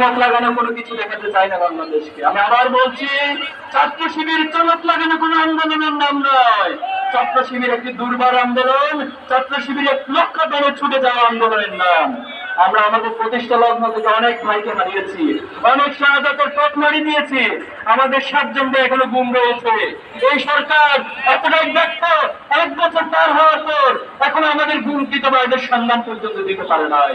চমক লাগানো কোনো কিছু দেখাতে চাই না বাংলাদেশকে। আমি আবার বলছি, ছাত্র শিবির চমক লাগানো কোনো আন্দোলনের নাম নয়। ছাত্র শিবির একটি দুর্বার আন্দোলন, ছাত্র শিবির এক লক্ষ টনে ছুটে যাওয়া আন্দোলনের নাম। আমরা আমাদের প্রতিষ্ঠা লগ্ন থেকে অনেক ভাইকে হারিয়েছি, অনেক শাহাদাতের পথ মারি দিয়েছি। আমাদের সাতজনকে এখনও গুম রয়েছে। এই সরকার এতটাই ব্যর্থ, এক বছর পার হওয়ার পর এখন আমাদের গুমকৃত ভাইদের সন্ধান পর্যন্ত দিতে পারে নাই।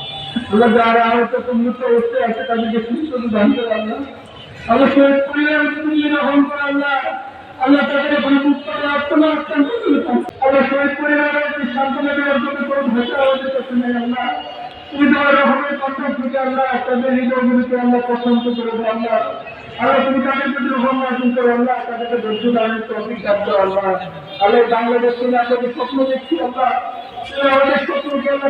আল্লাহ যারা আহত উন্নত হচ্ছে আছে তাদেরকে সুস্থ করে আল্লাহ আল্লাহ শহীদ পরিবারকে তুমি গ্রহণ করে আল্লাহ আল্লাহ তাদের আত্মনাস্তান করে আল্লাহ শহীদ পরিবারের সান্ত্বনা দেওয়ার জন্য কোনো ভাষা আমাদের কাছে নেই আল্লাহ। তুমি তোমার রহমের কথা থেকে আল্লাহ, তাদের হৃদয়গুলিকে আল্লাহ পছন্দ করে দাও আল্লাহ। আল্লাহ, তুমি তাদের প্রতি রহম আল্লাহ বাংলাদেশ আমরা দেখছি আল্লাহ স্বপ্নকে আল্লাহ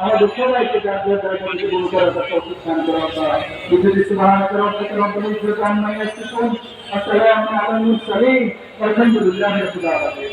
আমাদের সবাইকে যার যার জায়গা থেকে গুরু করার তৌফিক দান করো আল্লাহ বুঝে সুবহানাকা রাব্বিকা রাব্বিল ইজ্জাতি আম্মা ইয়াসিফুন আসসালামু আলাল মুরসালিন আলহামদুলিল্লাহি রাব্বিল আলামিন